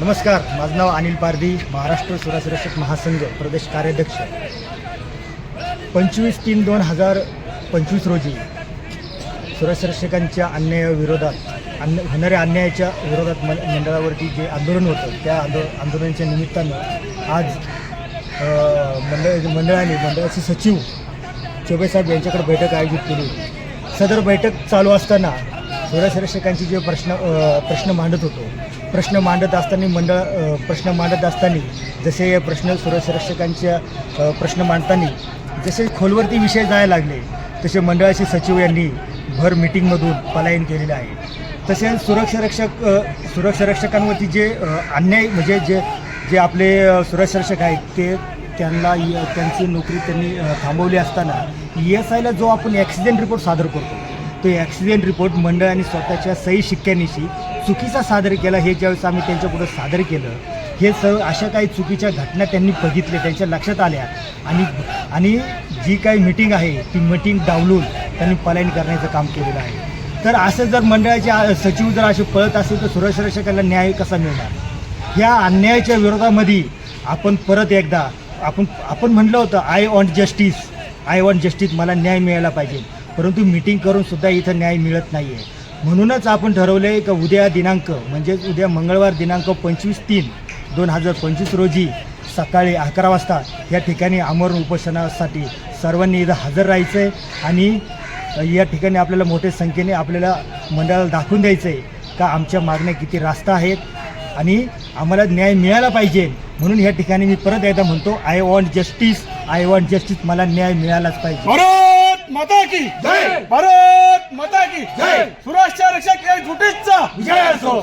नमस्कार माझं नाव अनिल पारधी महाराष्ट्र सुरक्षक महासंघ प्रदेश कार्याध्यक्ष. पंचवीस तीन दोन हजार पंचवीस रोजी सुरक्षकांच्या अन्यायाविरोधात अन्य होणाऱ्या अन्यायाच्या विरोधात मन मंडळावरती जे आंदोलन होतं त्या आंदो आंदोलनाच्या निमित्तानं आज मंडळ मंडळाने मंडळाचे सचिव चोबेसाहेब यांच्याकडे बैठक आयोजित केली. सदर बैठक चालू असताना सुरक्षकांचे जे प्रश्न प्रश्न मांडत होतो प्रश्न मांडत असताना मंडळ प्रश्न मांडत असताना जसे प्रश्न सुरक्षकांच्या प्रश्न मांडताना जसे खोलवरती विषय जायला लागले तसे मंडळाचे सचिव यांनी भर मिटिंगमधून पलायन केलेलं आहे. तसेच सुरक्षारक्षक सुरक्षारक्षकांवरती जे अन्याय म्हणजे जे जे आपले सुरक्षारक्षक आहेत ते त्यांना त्यांची नोकरी त्यांनी थांबवली असताना ई एस आयला जो आपण ॲक्सिडेंट रिपोर्ट सादर करतो तो ॲक्सिडेंट रिपोर्ट मंडळ आणि स्वतःच्या सही शिक्क्यानिशी चुकीचा सादर केला हे ज्यावेळेस आम्ही त्यांच्यापुढं सादर केलं हे सर्व अशा काही चुकीच्या घटना त्यांनी बघितल्या त्यांच्या लक्षात आल्या. आणि आणि जी काही मीटिंग आहे ती मीटिंग डावलून त्यांनी पलायन करण्याचं काम केलेलं आहे. तर असं जर मंडळाचे सचिव जर असे पळत असेल तर सुरक्षारक्षकाला न्याय कसा मिळणार? या अन्यायाच्या विरोधामध्ये आपण परत एकदा आपण आपण म्हटलं होतं I want justice I want justice मला न्याय मिळायला पाहिजे. परंतु मीटिंग करून सुद्धा इथं न्याय मिळत नाही आहे म्हणूनच आपण ठरवलं आहे का उद्या दिनांक म्हणजेच उद्या मंगळवार दिनांक पंचवीस तीन दोन हजार पंचवीस रोजी सकाळी अकरा वाजता या ठिकाणी आमरण उपोषणासाठी सर्वांनी इथं हजर राहायचं आहे आणि या ठिकाणी आपल्याला मोठ्या संख्येने आपल्याला मंडळाला दाखवून द्यायचं आहे का आमच्या मागण्या किती रास्त आहेत आणि आम्हाला न्याय मिळाला पाहिजे. म्हणून या ठिकाणी मी परत एकदा म्हणतो I want justice I want justice मला न्याय मिळालाच पाहिजे. माता की जय! भारत माता की जय! सुरक्षा रक्षक झुटीचा विजय असो.